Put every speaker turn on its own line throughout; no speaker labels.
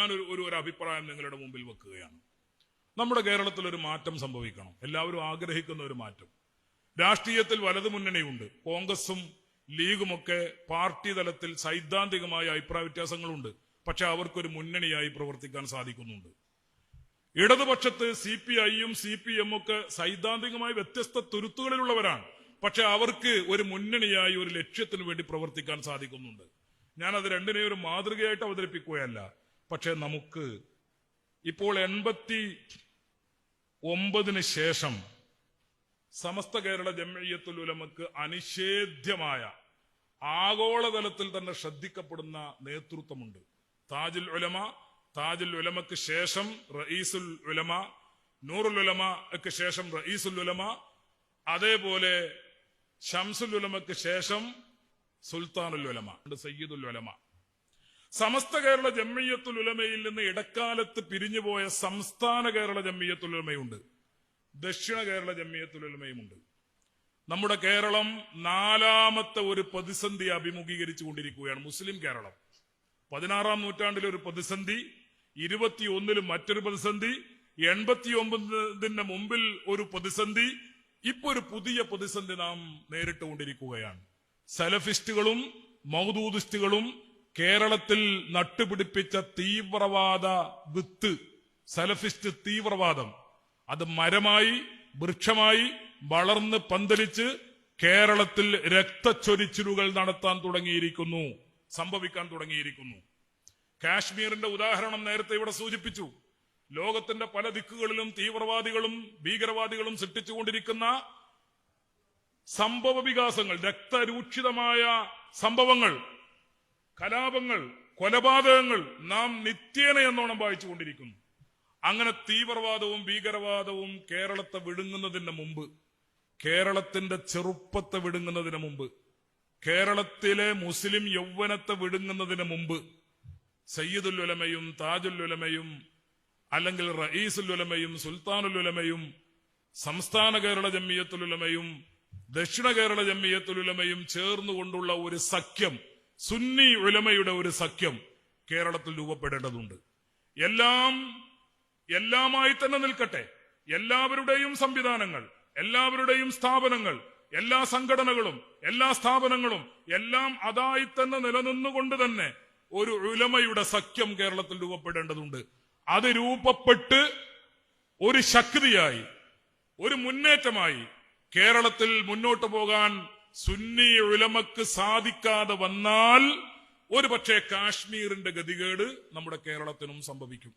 ഞാനൊരു ഒരു ഒരു അഭിപ്രായം നിങ്ങളുടെ മുമ്പിൽ വെക്കുകയാണ്. നമ്മുടെ കേരളത്തിൽ ഒരു മാറ്റം സംഭവിക്കണം. എല്ലാവരും ആഗ്രഹിക്കുന്ന ഒരു മാറ്റം. രാഷ്ട്രീയത്തിൽ വലതു മുന്നണിയുണ്ട്. കോൺഗ്രസും ലീഗുമൊക്കെ പാർട്ടി തലത്തിൽ സൈദ്ധാന്തികമായ അഭിപ്രായ വ്യത്യാസങ്ങളുണ്ട്. പക്ഷെ അവർക്കൊരു മുന്നണിയായി പ്രവർത്തിക്കാൻ സാധിക്കുന്നുണ്ട്. ഇടതുപക്ഷത്ത് സി പി ഐയും സി പി എം ഒക്കെ സൈദ്ധാന്തികമായി വ്യത്യസ്ത തുരുത്തുകളിലുള്ളവരാണ്. പക്ഷെ അവർക്ക് ഒരു മുന്നണിയായി ഒരു ലക്ഷ്യത്തിനു വേണ്ടി പ്രവർത്തിക്കാൻ സാധിക്കുന്നുണ്ട്. ഞാൻ അത് രണ്ടിനെയും ഒരു മാതൃകയായിട്ട് അവതരിപ്പിക്കുകയല്ല. പക്ഷെ നമുക്ക് ഇപ്പോൾ എൺപത്തി ഒമ്പതിന് ശേഷം സമസ്ത കേരള ജമ്മയ്യത്തുൽ ഉലമക്ക് അനിഷേധ്യമായ ആഗോളതലത്തിൽ തന്നെ ശ്രദ്ധിക്കപ്പെടുന്ന നേതൃത്വമുണ്ട്. താജുൽ ഉലമ താജുൽ ഉലമക്ക് ശേഷം റഈസുൽ ഉലമ നൂറുൽ ഉലമക്ക് ശേഷം റഈസുൽ ഉലമ അതേപോലെ ഷംസുൽ ഉലമക്ക് ശേഷം സുൽത്താനുൽ ഉലമ സയ്യിദുൽ ഉലമ. സമസ്ത കേരള ജമ്മിയത്തുലുലമയിൽ നിന്ന് ഇടക്കാലത്ത് പിരിഞ്ഞുപോയ സംസ്ഥാന കേരള ജമ്മിയത്തുലുലമയുണ്ട് ദക്ഷിണ കേരള ജമ്മിയത്തുലുലമയുമുണ്ട് നമ്മുടെ കേരളം നാലാമത്തെ ഒരു പ്രതിസന്ധി അഭിമുഖീകരിച്ചു കൊണ്ടിരിക്കുകയാണ് മുസ്ലിം കേരളം. പതിനാറാം നൂറ്റാണ്ടിലെ ഒരു പ്രതിസന്ധി ഇരുപത്തിയൊന്നിലും മറ്റൊരു പ്രതിസന്ധി എൺപത്തിയൊമ്പതിന് മുമ്പിൽ ഒരു പ്രതിസന്ധി ഇപ്പൊ ഒരു പുതിയ പ്രതിസന്ധി നാം നേരിട്ടുകൊണ്ടിരിക്കുകയാണ് സലഫിസ്റ്റുകളും മൗദൂദിസ്റ്റുകളും കേരളത്തിൽ നട്ടുപിടിപ്പിച്ച തീവ്രവാദ വിത്ത് സലഫിസ്റ്റ് തീവ്രവാദം അത് മരമായി വൃക്ഷമായി വളർന്ന് പന്തലിച്ച് കേരളത്തിൽ രക്തച്ചൊരിച്ചിലുകൾ നടത്താൻ തുടങ്ങിയിരിക്കുന്നു സംഭവിക്കാൻ തുടങ്ങിയിരിക്കുന്നു. കാശ്മീരിന്റെ ഉദാഹരണം നേരത്തെ ഇവിടെ സൂചിപ്പിച്ചു. ലോകത്തിന്റെ പല ദിക്കുകളിലും തീവ്രവാദികളും ഭീകരവാദികളും സൃഷ്ടിച്ചുകൊണ്ടിരിക്കുന്ന സംഭവ വികാസങ്ങൾ രക്തരൂക്ഷിതമായ സംഭവങ്ങൾ കലാപങ്ങൾ കൊലപാതകങ്ങൾ നാം നിത്യേന എന്നോണം വായിച്ചുകൊണ്ടിരിക്കുന്നു. അങ്ങനെ തീവ്രവാദവും ഭീകരവാദവും കേരളത്തെ വിടുങ്ങുന്നതിന് മുമ്പ് കേരളത്തിന്റെ ചെറുപ്പത്തെ വിടുങ്ങുന്നതിന് മുമ്പ് കേരളത്തിലെ മുസ്ലിം യൗവനത്തെ വിടുങ്ങുന്നതിന് മുമ്പ് താജുൽ ഉലമയും അല്ലെങ്കിൽ സുൽത്താനുൽ ഉലമയും സംസ്ഥാന കേരള ജമ്മിയത്തുൽ ഉലമയും ദക്ഷിണ കേരള ജമ്മിയത്തുൽ ഉലമയും ചേർന്നുകൊണ്ടുള്ള ഒരു സഖ്യം സുന്നി ഉലമയുടെ ഒരു സഖ്യം കേരളത്തിൽ രൂപപ്പെടേണ്ടതുണ്ട്. എല്ലാം എല്ലാമായി തന്നെ നിൽക്കട്ടെ. എല്ലാവരുടെയും സംവിധാനങ്ങൾ എല്ലാവരുടെയും സ്ഥാപനങ്ങൾ എല്ലാ സംഘടനകളും എല്ലാ സ്ഥാപനങ്ങളും എല്ലാം അതായി തന്നെ നിലനിന്നുകൊണ്ട് തന്നെ ഒരു ഉലമയുടെ സഖ്യം കേരളത്തിൽ രൂപപ്പെടേണ്ടതുണ്ട്. അത് രൂപപ്പെട്ട് ഒരു ശക്തിയായി ഒരു മുന്നേറ്റമായി കേരളത്തിൽ മുന്നോട്ടു പോകാൻ സുന്നി ഉലമക്ക് സാധിക്കാതെ വന്നാൽ ഒരു പക്ഷേ കാശ്മീരിന്റെ ഗതികേട് നമ്മുടെ കേരളത്തിനും സംഭവിക്കും.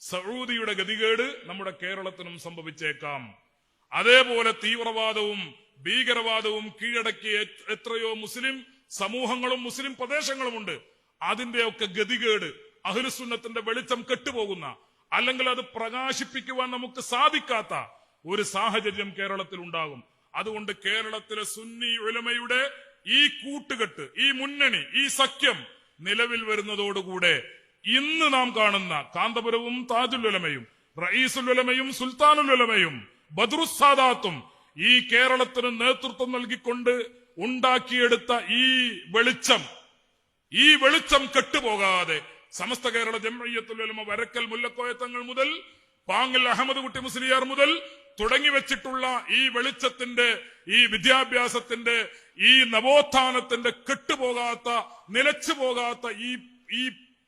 സൗദിയുടെ ഗതികേട് നമ്മുടെ കേരളത്തിനും സംഭവിച്ചേക്കാം. അതേപോലെ തീവ്രവാദവും ഭീകരവാദവും കീഴടക്കിയ എത്രയോ മുസ്ലിം സമൂഹങ്ങളും മുസ്ലിം പ്രദേശങ്ങളുമുണ്ട്. അതിന്റെയൊക്കെ ഗതികേട് അഹ്ലുസുന്നത്തിന്റെ വെളിച്ചം കെട്ടുപോകുന്ന അല്ലെങ്കിൽ അത് പ്രകാശിപ്പിക്കുവാൻ നമുക്ക് സാധിക്കാത്ത ഒരു സാഹചര്യം കേരളത്തിൽ ഉണ്ടാകും അതുകൊണ്ട് കേരളത്തിലെ സുന്നി ഉലമയുടെ ഈ കൂട്ടുകെട്ട് ഈ മുന്നണി ഈ സഖ്യം നിലവിൽ വരുന്നതോടുകൂടെ ഇന്ന് നാം കാണുന്ന കാന്തപുരവും ഉലമയും സുൽത്താനുൽ ഉലമയും ബദ്രുസാദാത്തും ഈ കേരളത്തിന് നേതൃത്വം നൽകിക്കൊണ്ട് ഉണ്ടാക്കിയെടുത്ത ഈ വെളിച്ചം ഈ വെളിച്ചം കെട്ടുപോകാതെ സമസ്ത കേരള ജംഇയ്യത്തുൽ ഉലമ വരക്കൽ മുല്ലക്കോയത്തങ്ങൾ മുതൽ പാങ്ങൽ അഹമ്മദ് കുട്ടി മുസ്ലിയാർ മുതൽ തുടങ്ങി വെച്ചിട്ടുള്ള ഈ വെളിച്ചത്തിന്റെ ഈ വിദ്യാഭ്യാസത്തിന്റെ ഈ നവോത്ഥാനത്തിന്റെ കെട്ടുപോകാത്ത നിലച്ചു പോകാത്ത ഈ ഈ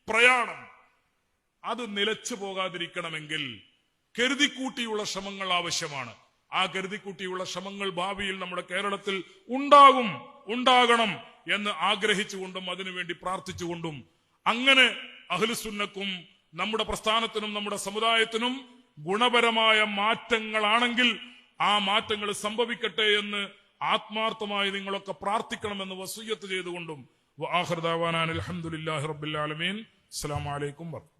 പ്രയാണം അത് നിലച്ചു പോകാതിരിക്കണമെങ്കിൽ കരുതിക്കൂട്ടിയുള്ള ശ്രമങ്ങൾ ആവശ്യമാണ്. ആ കരുതിക്കൂട്ടിയുള്ള ശ്രമങ്ങൾ ഭാവിയിൽ നമ്മുടെ കേരളത്തിൽ ഉണ്ടാകും ഉണ്ടാകണം എന്ന് ആഗ്രഹിച്ചുകൊണ്ടും അതിനുവേണ്ടി പ്രാർത്ഥിച്ചുകൊണ്ടും അങ്ങനെ അഹ്ലുസുന്നക്കും നമ്മുടെ പ്രസ്ഥാനത്തിനും നമ്മുടെ സമുദായത്തിനും ഗുണപരമായ മാറ്റങ്ങളാണെങ്കിൽ ആ മാറ്റങ്ങൾ സംഭവിക്കട്ടെ എന്ന് ആത്മാർത്ഥമായി നിങ്ങളൊക്കെ പ്രാർത്ഥിക്കണമെന്ന് വസൂയത്ത് ചെയ്തുകൊണ്ടും അലഹമുല്ലാഹി റബ്ബിൽ ആലമീൻ. അസ്സലാമു അലൈക്കും വർഹമത്തുള്ളാഹി